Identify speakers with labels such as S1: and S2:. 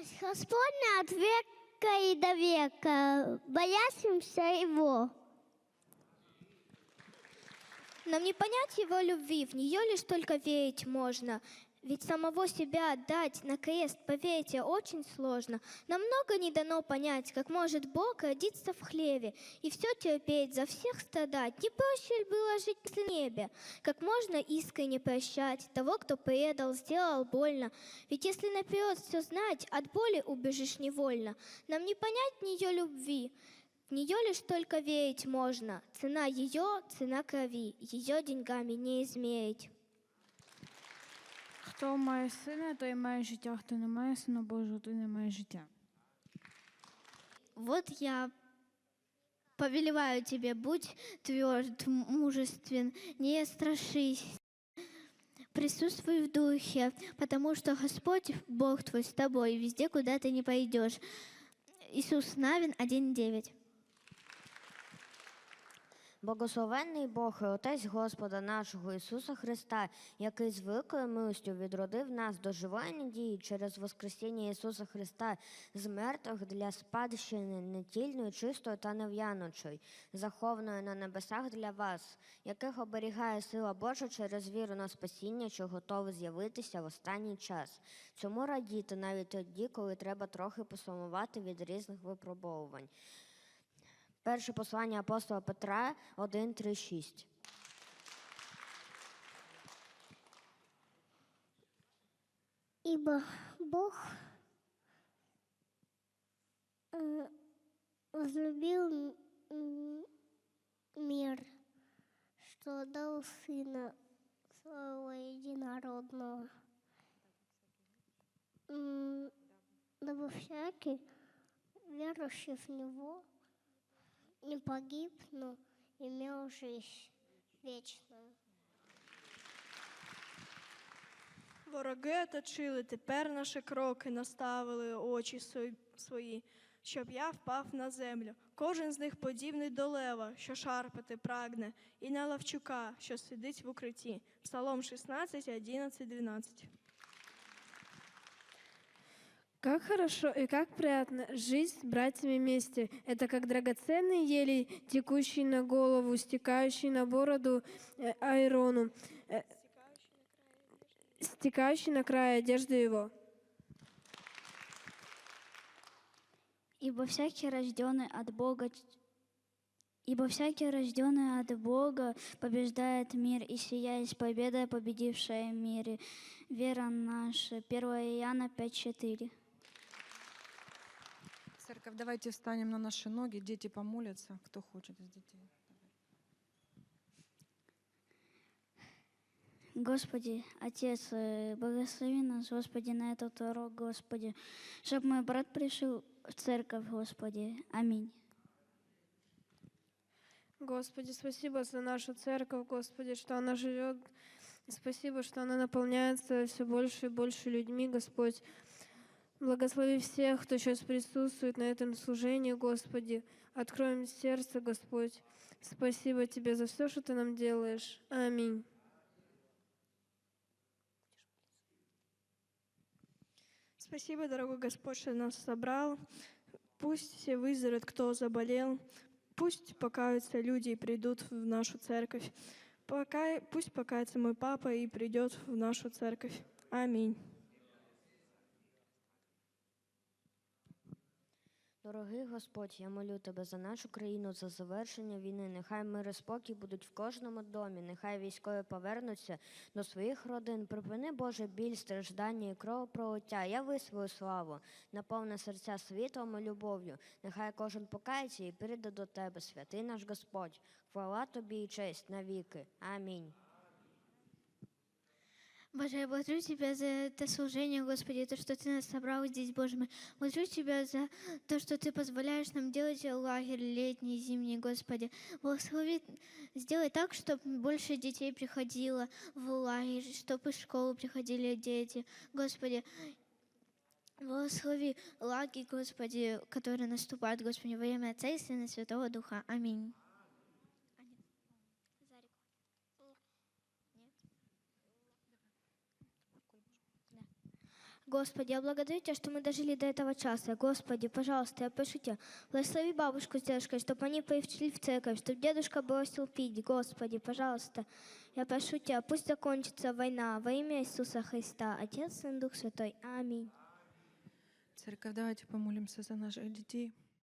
S1: Милость Господня от века и до века, боящимся Его.
S2: Нам не понять его любви, в нее лишь только верить можно. Ведь самого себя отдать на крест, поверьте, очень сложно. Нам много не дано понять, как может Бог родиться в хлеве и все терпеть, за всех страдать. Не проще ли было жить в небе? Как можно искренне прощать того, кто предал, сделал больно? Ведь если наперед все знать, от боли убежишь невольно. Нам не понять нее любви, в нее лишь только верить можно. Цена ее, цена крови, ее деньгами не измерить.
S3: Хто має сина, той має життя, хто не має сина Божого, той не має життя.
S2: Вот я повелеваю тебе, будь тверд, м- мужествен, не страшись. Присутствуй в духе, потому что Господь, Бог твой с тобой, везде, куда ты не пойдешь. Иисус Навин 1.9.
S4: Благословенний Бог і Отець Господа нашого Ісуса Христа, який з великою милостю відродив нас до живої надії через Воскресіння Ісуса Христа з мертвих для спадщини нетільної, чистої та нев'яночої, захованої на небесах для вас, яких оберігає сила Божа через віру на спасіння, що готове з'явитися в останній час. Цьому радіти навіть тоді, коли треба трохи посумувати від різних випробовувань. Перше послання апостола Петра 1, 3, 6.
S1: Ибо Бог возлюбил мир, что дал Сына Своего Единородного, дабы всякий, верующий в Него, не погиб, но имел жизнь вечную.
S5: Вороги оточили, тепер наші кроки наставили очі свої, щоб я впав на землю. Кожен з них подібний до лева, що шарпати прагне, і на лавчука, що сидить в укритті. Псалом 16, 11, 12.
S6: Как хорошо и как приятно жить с братьями вместе. Это как драгоценный елей, текущий на голову, стекающий на бороду э, Айрону, э, стекающий на край одежды его.
S7: Ибо всякий рожденный от Бога, ибо всякий рожденный от Бога побеждает мир, и сия есть победа, победившая в мире. Вера наша. 1 Иоанна 5.4.
S8: Церковь, давайте встанем на наши ноги, дети помолятся, кто хочет из детей.
S7: Господи, Отец, э, благослови нас, Господи, на этот урок, Господи, чтобы мой брат пришел в церковь, Господи. Аминь.
S6: Господи, спасибо за нашу церковь, Господи, что она живет. Спасибо, что она наполняется все больше и больше людьми, Господь. Благослови всех, кто сейчас присутствует на этом служении, Господи. Откроем сердце, Господь. Спасибо Тебе за все, что Ты нам делаешь. Аминь.
S5: Спасибо, дорогой Господь, что нас собрал. Пусть все выздоровеют, кто заболел. Пусть покаются люди и придут в нашу церковь. Пока, пусть покается мой папа и придет в нашу церковь. Аминь.
S4: Дорогий Господь, я молю тебе за нашу країну, за завершення війни. Нехай мир і спокій будуть в кожному домі. Нехай військові повернуться до своїх родин. Припини Боже біль, страждання і кровопролиття. Я свою славу, наповни серця світлом і любов'ю. Нехай кожен покається і прийде до тебе, святий наш Господь. Хвала тобі і честь навіки. Амінь.
S2: Боже, я благодарю Тебя за это служение, Господи, то, что Ты нас собрал здесь, Боже мой. Благодарю Тебя за то, что Ты позволяешь нам делать лагерь летний, зимний, Господи. Благослови, сделай так, чтобы больше детей приходило в лагерь, чтобы в школу приходили дети. Господи, благослови лагерь, Господи, который наступает, Господи, во имя Отца и Сына Святого Духа. Аминь. Господи, я благодарю Тебя, что мы дожили до этого часа. Господи, пожалуйста, я прошу Тебя, благослови бабушку с дедушкой, чтобы они пришли в церковь, чтобы дедушка бросил пить. Господи, пожалуйста, я прошу Тебя, пусть закончится война во имя Иисуса Христа. Отец, Сын, Дух Святой. Аминь.
S8: Церковь, давайте помолимся за наших детей.